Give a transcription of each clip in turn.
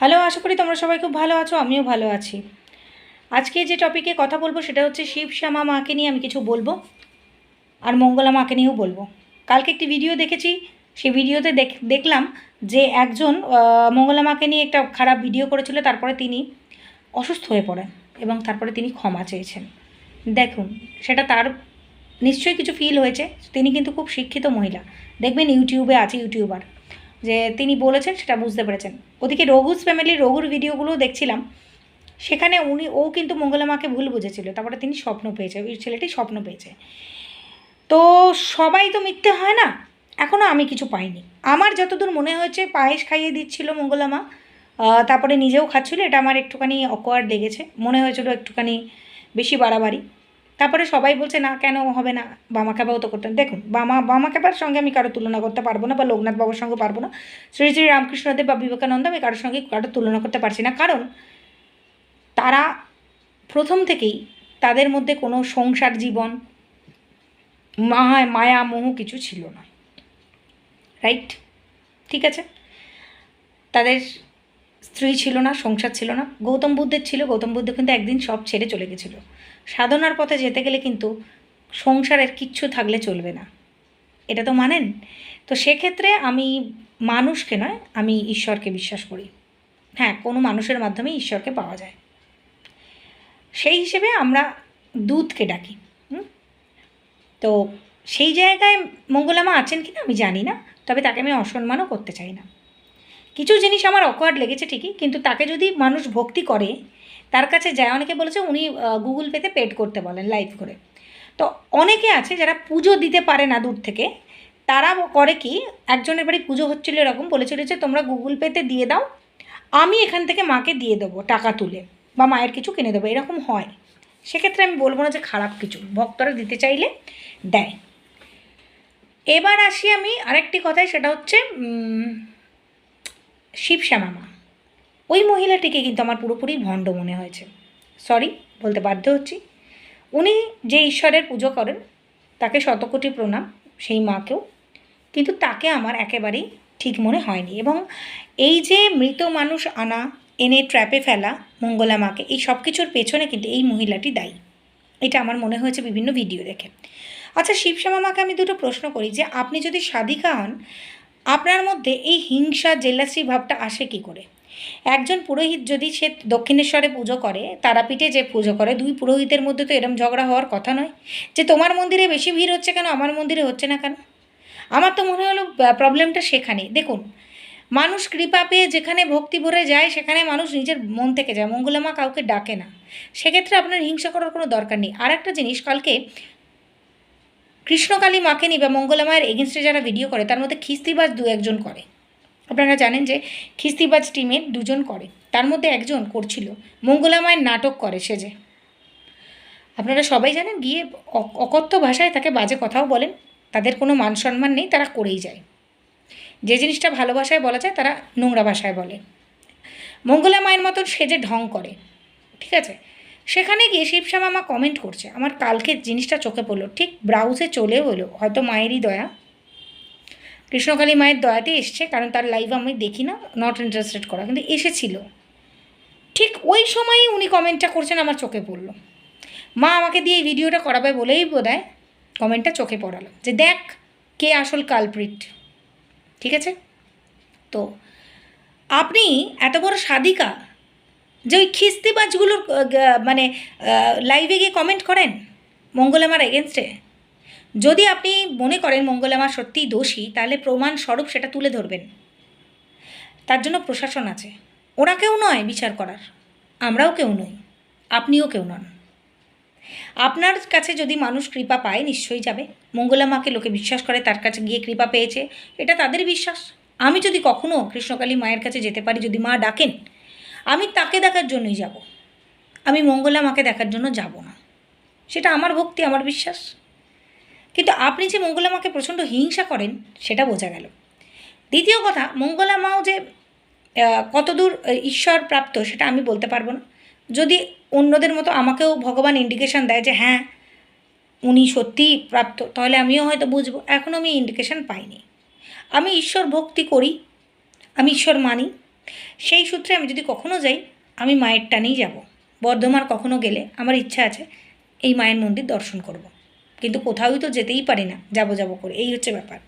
Hello, আশা করি তোমরা সবাই খুব ভালো আছো, আমিও ভালো আছি। আজকে যে টপিকে কথা বলব সেটা হচ্ছে শিব শ্যামা মাকে নিয়ে আমি কিছু বলব আর মঙ্গলা মাকে নিয়েও বলব। কালকে একটি ভিডিও দেখেছি, সেই ভিডিওতে দেখ দেখলাম যে একজন মঙ্গলা মাকে নিয়ে একটা খারাপ ভিডিও করেছিল, তারপরে তিনি অসুস্থ হয়ে পড়েন এবং তারপরে তিনি ক্ষমা চেয়েছেন। দেখুন, সেটা তার নিশ্চয়ই কিছু ফিল হয়েছে, তিনি কিন্তু খুব শিক্ষিত মহিলা। দেখবেন ইউটিউবে আছে ইউটিউবার, যে তিনি বলেছেন সেটা বুঝতে পেরেছেন। ওদিকে রঘুস ফ্যামিলির রঘুর ভিডিওগুলো দেখছিলাম। সেখানে উনি, ও কিন্তু মঙ্গলা মাকে ভুল বুঝেছিল। তারপরে তিনি স্বপ্ন পেয়েছে, ওই ছেলেটি স্বপ্ন পেয়েছে। তো সবাই তো মিথ্যে হয় না? এখনও আমি কিছু পাইনি। আমার যতদূর মনে হয়েছে, পায়েস খাইয়ে দিচ্ছিল মঙ্গলা মা। তারপরে নিজেও খাচ্ছিল, এটা আমার একটুখানি অকওয়ার্ড লেগেছে। মনে হয়েছিল একটুখানি বেশি বাড়াবাড়ি। তারপরে সবাই বলছে, না, কেন হবে না? বামা ক্যাবাও তো করতেন। দেখুন, বামা বামা ক্যাবার সঙ্গে আমি কারও তুলনা করতে পারব না বা লোকনাথ বাবুর সঙ্গে পারব না। শ্রী শ্রী রামকৃষ্ণদেব বা বিবেকানন্দ আমি কারোর সঙ্গে কারও তুলনা করতে পারছি না। কারণ তারা প্রথম থেকেই তাদের মধ্যে কোনো সংসার জীবন মায়া মায়া, মোহ কিছু ছিল না। রাইট ঠিক আছে? তাদের স্ত্রী ছিল না, সংসার ছিল না। গৌতম বুদ্ধের ছিল, গৌতম বুদ্ধ কিন্তু একদিন সব ছেড়ে চলে গেছিল। সাধনার পথে যেতে গেলে কিন্তু সংসারের কিচ্ছু থাকলে চলবে না। এটা তো মানেন? তো সেক্ষেত্রে আমি মানুষকে নয়, আমি ঈশ্বরকে বিশ্বাস করি। হ্যাঁ কোনো মানুষের মাধ্যমে ঈশ্বরকে পাওয়া যায়। সেই হিসেবে আমরা দুধকে ডাকি? তো সেই জায়গায় মঙ্গলামা আছেন কি না আমি জানি না, তবে তাকে আমি অসম্মানও করতে চাই না। কিছু জিনিস আমার অকওয়ার্ড লেগেছে ঠিকই, কিন্তু তাকে যদি মানুষ ভক্তি করে তার কাছে যায়, অনেকে বলেছে উনি গুগল পেতে পেড করতে বলেন লাইভ করে। তো অনেকে আছে যারা পুজো দিতে পারে না দূর থেকে, তারা করে কি, একজনের বাড়ি পুজো হচ্ছিল এরকম, বলেছিল যে তোমরা গুগল পেতে দিয়ে দাও, আমি এখান থেকে মাকে দিয়ে দেবো টাকা তুলে বা মায়ের কিছু কিনে দেবো, এরকম হয়। সেক্ষেত্রে আমি বলব না যে খারাপ কিছু, ভক্তরা দিতে চাইলে দেয়। এবার আসি আমি আরেকটি কথায়, সেটা হচ্ছে শিবশ্যামা মা। ওই মহিলাটিকে কিন্তু আমার পুরোপুরি ভণ্ড মনে হয়েছে। সরি বলতে বাধ্য হচ্ছি। উনি যে ঈশ্বরের পুজো করেন, তাকে শতকোটি প্রণাম সেই মাকেও, কিন্তু তাকে আমার একেবারেই ঠিক মনে হয়নি এবং এই যে মৃত মানুষ আনা, এনে ট্র্যাপে ফেলা, মঙ্গলা মাকে, এই সব কিছুর পেছনে কিন্তু এই মহিলাটি দায়ী। এটা আমার মনে হয়েছে বিভিন্ন ভিডিও দেখে। আচ্ছা শিবশ্যামা মাকে আমি দুটো প্রশ্ন করি যে, আপনি যদি সাধিকা হন, আপনার মধ্যে এই হিংসা, জেলাসি ভাবটা আসে কি করে? একজন পুরোহিত যদি সে দক্ষিণেশ্বরে পুজো করে, তারাপীঠে যে পুজো করে, দুই পুরোহিতের মধ্যে তো এরম ঝগড়া হওয়ার কথা নয়। যে তোমার মন্দিরে বেশি ভিড় হচ্ছে কেন, আমার মন্দিরে হচ্ছে না কেন? আমার তো মনে হলো প্রবলেমটা সেখানে। দেখুন, মানুষ কৃপা পেয়ে যেখানে ভক্তি ভরে যায়, সেখানে মানুষ নিজের মন থেকে যায়। মঙ্গলামা কাউকে ডাকে না। সেক্ষেত্রে আপনার হিংসা করার কোনো দরকার নেই। আর একটা জিনিস, কালকে কৃষ্ণকালী মাকে নিয়ে বা মঙ্গলা মায়ের এগেনস্টে যারা ভিডিও করে, তার মধ্যে খিস্তিবাজ দু একজন করে। আপনারা জানেন যে খিস্তিবাজ টিমের দুজন করে, তার মধ্যে একজন করছিল। মঙ্গলা মায়ের নাটক করে সেজে আপনারা সবাই জানেন গিয়ে অকথ্য ভাষায় তাকে বাজে কথাও বলেন, তাদের কোনো মান সম্মান নেই, তারা করেই যায়। যে জিনিসটা ভালো ভাষায় বলা যায়, তারা নোংরা ভাষায় বলে। মঙ্গলা মায়ের মতন সেজে ঢং করে, ঠিক আছে? সেখানে গিয়ে শিবশ্যামা মা কমেন্ট করছে, আমার কালকে জিনিসটা চোখে পড়ল। ঠিক ব্রাউজে চলেও এলো, হয়তো মায়েরই দয়া। কৃষ্ণকালী মায়ের দয়াতে এসছে, কারণ তার লাইভ আমি দেখি না নট ইন্টারেস্টেড করা, কিন্তু এসেছিল। ঠিক ওই সময়ই উনি কমেন্টটা করছেন, আমার চোখে পড়ল। মা আমাকে দিয়ে এই ভিডিওটা করাবে বলেই বোধ কমেন্টটা চোখে পড়ালো, যে দেখ কে আসল কালপ্রিট ঠিক আছে? তো আপনি এত বড় সাধিকা যে ওই খিস্তিবাজগুলোর মানে লাইভে গিয়ে কমেন্ট করেন? মঙ্গলামার এগেনস্টে যদি আপনি মনে করেন মঙ্গলামা সত্যিই দোষী, তাহলে প্রমাণ স্বরূপ সেটা তুলে ধরবেন। তার জন্য প্রশাসন আছে। ওরা কেউ নয় বিচার করার। আমরাও কেউ নই। আপনিও কেউ নন। আপনার কাছে যদি মানুষ কৃপা পায়, নিশ্চয়ই যাবে। মঙ্গলা মাকে লোকে বিশ্বাস করে, তার কাছে গিয়ে কৃপা পেয়েছে। এটা তাদের বিশ্বাস। আমি যদি কখনও কৃষ্ণকালী মায়ের কাছে যেতে পারি, যদি মা ডাকেন, আমি তাকে দেখার জন্যই যাব। আমি মঙ্গলা মাকে দেখার জন্য যাব না। সেটা আমার ভক্তি, আমার বিশ্বাস। কিন্তু আপনি যে মঙ্গলা মাকে প্রচণ্ড হিংসা করেন, সেটা বোঝা গেল। দ্বিতীয় কথা, মঙ্গলা মাও যে কতদূর ঈশ্বর প্রাপ্ত, সেটা আমি বলতে পারব না। যদি অন্যদের মতো আমাকেও ভগবান ইন্ডিকেশন দেয় যে হ্যাঁ উনি সত্যিই প্রাপ্ত, তাহলে আমিও হয়তো বুঝব। এখনও আমি ইন্ডিকেশন পাইনি। আমি ঈশ্বর ভক্তি করি, আমি ঈশ্বর মানি। সেই সূত্রে আমি যদি কখনো যাই, আমি মায়ের টানেই যাব। বর্ধমান কখনো গেলে আমার ইচ্ছা আছে এই মায়ের মন্দির দর্শন করব। কিন্তু কোথাওই তো যেতেই পারি না, যাব যাব করে, এই হচ্ছে ব্যাপার।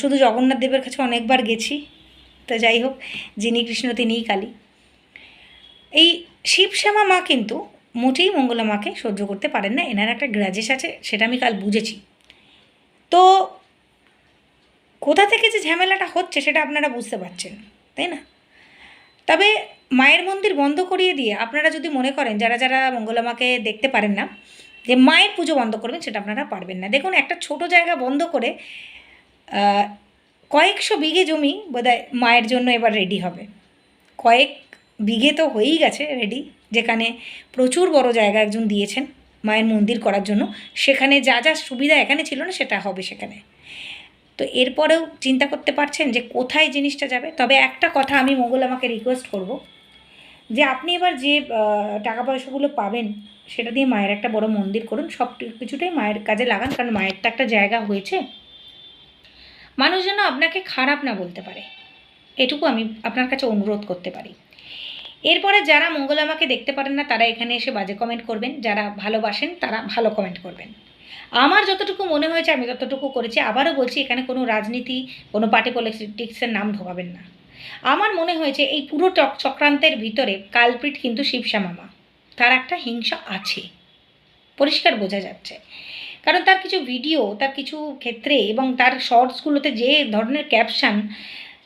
শুধু জগন্নাথ দেবের কাছে অনেকবার গেছি, তো যাই হোক, যিনি কৃষ্ণ তিনিই কালী। এই শিবশ্যামা মা কিন্তু মোটেই মঙ্গলা মাকে সহ্য করতে পারেন না, এনার একটা গ্রাজেস আছে, সেটা আমি কাল বুঝেছি। তো কোথা থেকে যে ঝামেলাটা হচ্ছে সেটা আপনারা বুঝতে পারছেন, তাই না? তবে মায়ের মন্দির বন্ধ করিয়ে দিয়ে আপনারা যদি মনে করেন, যারা যারা মঙ্গলা মাকে দেখতে পারেন না যে মায়ের পুজো বন্ধ করবেন সেটা আপনারা পারবেন না। দেখুন, একটা ছোট জায়গা বন্ধ করে কয়েকশো বিঘে জমি বোধহয় মায়ের জন্য এবার রেডি হবে। কয়েক বিঘে তো হয়েই গেছে রেডি যেখানে প্রচুর বড় জায়গা একজন দিয়েছেন মায়ের মন্দির করার জন্য। সেখানে যা যা সুবিধা এখানে ছিল না, সেটা হবে সেখানে। তো এরপরেও চিন্তা করতে পারছেন যে কোথায় জিনিসটা যাবে? তবে একটা কথা আমি মোগল আমাকে রিকোয়েস্ট করব যে আপনি এবার যে টাকা পয়সাগুলো পাবেন, সেটা দিয়ে মায়ের একটা বড় মন্দির করুন, সব কিছুটাই মায়ের কাজে লাগান, কারণ মায়ের তো একটা জায়গা হয়েছে। মানুষ যেন আপনাকে খারাপ না বলতে পারে, এটুকু আমি আপনার কাছে অনুরোধ করতে পারি। এরপরে যারা মঙ্গল আমাকে দেখতে পারেন না, তারা এখানে এসে বাজে কমেন্ট করবেন, যারা ভালোবাসেন, তারা ভালো কমেন্ট করবেন। আমার যতটুকু মনে হয়েছে, আমি ততটুকু করেছি, আবারও বলছি, এখানে কোনো রাজনীতি, কোনো পার্টি পলিটিক্সের নাম ঢোকাবেন না। আমার মনে হয়েছে এই পুরো চক চক্রান্তের ভিতরে কালপ্রিট কিন্তু শিবশ্যামা মা। তার একটা হিংসা আছে। পরিষ্কার বোঝা যাচ্ছে। কারণ তার কিছু ভিডিও তার কিছু ক্ষেত্রে এবং তার শর্টসগুলোতে যে ধরনের ক্যাপশন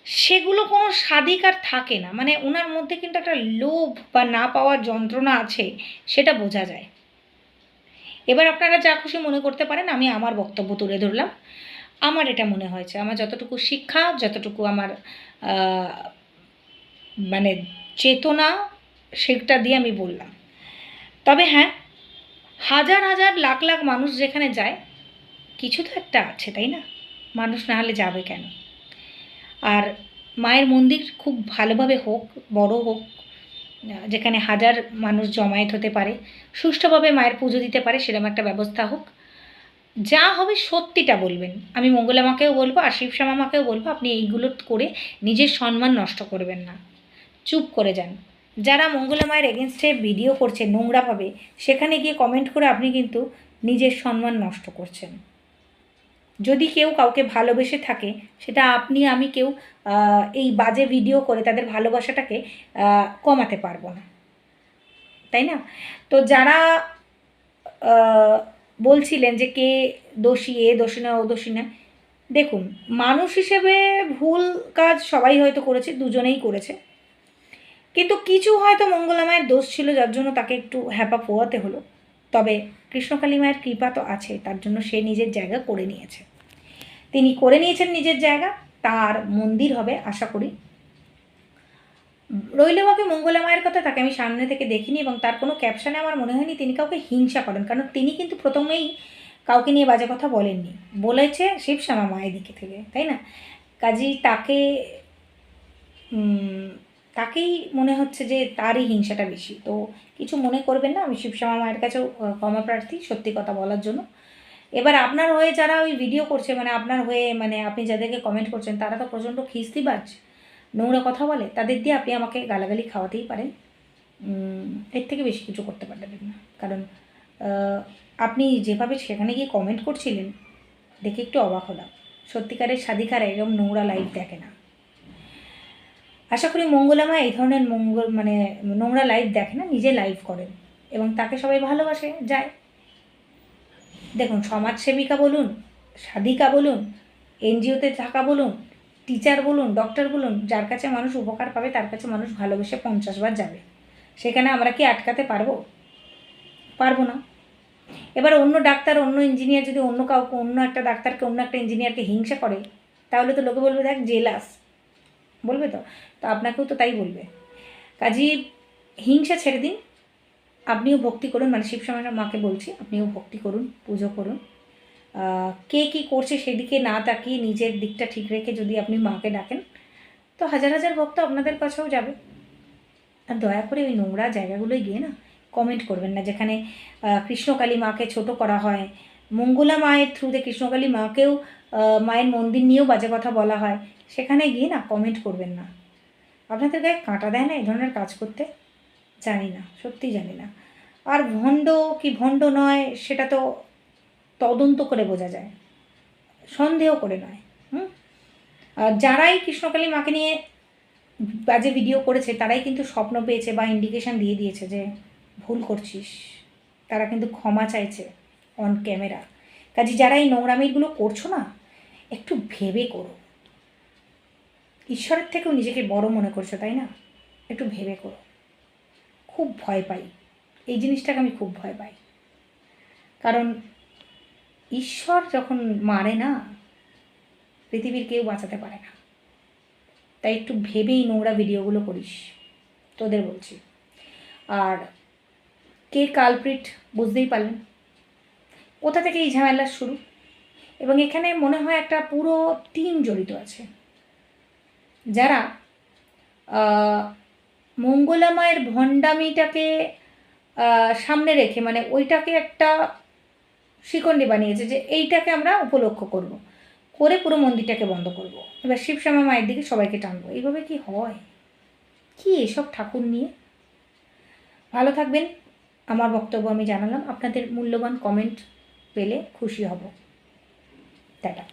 সেগুলো কোনো স্বাধিকার থাকে না। মানে ওনার মধ্যে কিন্তু একটা লোভ বা না পাওয়ার যন্ত্রণা আছে, সেটা বোঝা যায়। এবার আপনারা যা খুশি মনে করতে পারেন, আমি আমার বক্তব্য তুলে ধরলাম। আমার এটা মনে হয়েছে। আমার যতটুকু শিক্ষা, যতটুকু আমার মানে চেতনা, সেটা দিয়ে আমি বললাম। তবে হ্যাঁ হাজার হাজার লাখ লাখ মানুষ যেখানে যায়, কিছু তো একটা আছে, তাই না? মানুষ না হলে যাবে কেন? আর মায়ের মন্দির খুব ভালোভাবে হোক, বড় হোক, যেখানে হাজার মানুষ জমায়েত হতে পারে, সুষ্ঠুভাবে মায়ের পুজো দিতে পারে, সেরকম একটা ব্যবস্থা হোক। যা হবে সত্যিটা বলবেন। আমি মঙ্গলা মাকেও বলব আর শিবশ্যামা মাকেও বলব, আপনি এইগুলো করে নিজের সম্মান নষ্ট করবেন না। চুপ করে যান। যারা মঙ্গলা মায়ের এগেনস্টে ভিডিও করছে নোংরাভাবে সেখানে গিয়ে কমেন্ট করে আপনি কিন্তু নিজের সম্মান নষ্ট করছেন। যদি কেউ কাউকে ভালোবেসে থাকে, সেটা আপনি, আমি কেউ এই বাজে ভিডিও করে তাদের ভালোবাসাটাকে কমাতে পারব না। তাই না? তো যারা বলছিলেন যে কে দোষী, এ দোষী না ও দোষী না দেখুন, মানুষ হিসেবে ভুল কাজ সবাই হয়তো করেছে, দুজনেই করেছে। কিন্তু কিছু হয়তো মঙ্গলা মায়ের দোষ ছিল, যার জন্য তাকে একটু হ্যাপা পোয়াতে হলো। তবে কৃষ্ণকালী মায়ের কৃপা তো আছে, তার জন্য সে নিজের জায়গা করে নিয়েছে। তিনি করে নিয়েছেন নিজের জায়গা, তার মন্দির হবে, আশা করি। রইল বাকি মঙ্গলা মায়ের কথা, তাকে আমি সামনে থেকে দেখিনি এবং তার কোনো ক্যাপশানে আমার মনে হয়নি তিনি কাউকে হিংসা করেন। কারণ তিনি কিন্তু প্রথমেই কাউকে নিয়ে বাজে কথা বলেননি। বলেছে শিবশ্যামা মায়ের দিকে থেকে, তাই না? কাজেই তাকে তাকেই মনে হচ্ছে যে তারই হিংসাটা বেশি। তো কিছু মনে করবেন না, আমি শিবশ্যামা মায়ের কাছেও ক্ষমা প্রার্থী, সত্যি কথা বলার জন্য। এবার আপনার হয়ে যারা ওই ভিডিও করছে মানে আপনার হয়ে মানে আপনি যাদেরকে কমেন্ট করছেন, তারা তো প্রচণ্ড খিস্তি খিস্তিবাজ নোংরা কথা বলে, তাদের দিয়ে আপনি আমাকে গালাগালি খাওয়াতেই পারেন। এর থেকে বেশি কিছু করতে পারবেন না। কারণ আপনি যেভাবে সেখানে গিয়ে কমেন্ট করছিলেন, দেখে একটু অবাক হলাম। সত্যিকারের স্বাধিকারা এরকম নোংরা লাইভ দেখে না। আশা করি মঙ্গলামা এই ধরনের মঙ্গল মানে নোংরা লাইভ দেখে না, নিজে লাইভ করেন এবং তাকে সবাই ভালোবাসে, যায়। দেখুন, সমাজসেবিকা বলুন, সাধিকা বলুন এনজিওতে থাকা বলুন টিচার বলুন, ডক্টর বলুন, যার কাছে মানুষ উপকার পাবে, তার কাছে মানুষ ভালোবেসে পঞ্চাশ বার যাবে। সেখানে আমরা কি আটকাতে পারব? পারব না। এবার অন্য ডাক্তার, অন্য ইঞ্জিনিয়ার যদি অন্য কাউকে, অন্য একটা ডাক্তারকে, অন্য একটা ইঞ্জিনিয়ারকে হিংসা করে, তাহলে তো লোকে বলবে, দেখ জেলাস বলবে তো? তো আপনাকেও তো তাই বলবে। কাজী, হিংসা ছেড়ে দিন। আপনিও ভক্তি করুন মানে শিবসময় মাকে বলছি, আপনিও ভক্তি করুন, পুজো করুন। কে কী করছে সেদিকে না তাকিয়ে নিজের দিকটা ঠিক রেখে যদি আপনি মাকে ডাকেন, তো হাজার হাজার ভক্ত আপনাদের কাছেও যাবে। আর দয়া করে ওই নোংরা জায়গাগুলোয় গিয়ে না কমেন্ট করবেন না, যেখানে কৃষ্ণকালী মাকে ছোট করা হয়, মঙ্গলা মায়ের থ্রুতে কৃষ্ণকালী মাকেও মায়ের মন্দির নিয়েও বাজে কথা বলা হয়, সেখানে গিয়ে না কমেন্ট করবেন না। আপনাদের গায়ে কাঁটা দেয় না এই ধরনের কাজ করতে? জানি না, সত্যিই জানি না। আর ভণ্ড কি ভণ্ড নয়, সেটা তো তদন্ত করে বোঝা যায়। সন্দেহ করে নয়, হুম? যারাই কৃষ্ণকালী মাকে নিয়ে বাজে ভিডিও করেছে, তারাই কিন্তু স্বপ্ন পেয়েছে বা ইন্ডিকেশন দিয়ে দিয়েছে যে ভুল করছিস। তারা কিন্তু ক্ষমা চাইছে অন ক্যামেরা কাজে যারা এই নোংরামিগুলো করছ না, একটু ভেবে করো। ঈশ্বরের থেকেও নিজেকে বড় মনে করছ, তাই না? একটু ভেবে করো। খুব ভয় পাই। এই জিনিসটাকে আমি খুব ভয় পাই। কারণ ঈশ্বর যখন মারে না পৃথিবীর কেউ বাঁচাতে পারে না। তাই একটু ভেবেই নোংরা ভিডিওগুলো করিস তোদের বলছি। আর কে কালপ্রিট বুঝতেই পারলেন? কোথা থেকে এই ঝামেলার শুরু? এবং এখানে মনে হয় একটা পুরো টিম জড়িত আছে। যারা আহ, মঙ্গলা মায়ের ভণ্ডামিটাকে সামনে রেখে মানে ওইটাকে একটা শিকন্ডি বানিয়েছে যে এইটাকে আমরা উপলক্ষ করব। করে পুরো মন্দিরটাকে বন্ধ করব। এবার শিবশ্যামা মায়ের দিকে সবাইকে টানবো। এইভাবে কি হয়? কি এসব ঠাকুর নিয়ে? ভালো থাকবেন। আমার বক্তব্য আমি জানালাম। আপনাদের মূল্যবান কমেন্ট পেলে খুশি হব। টাটা।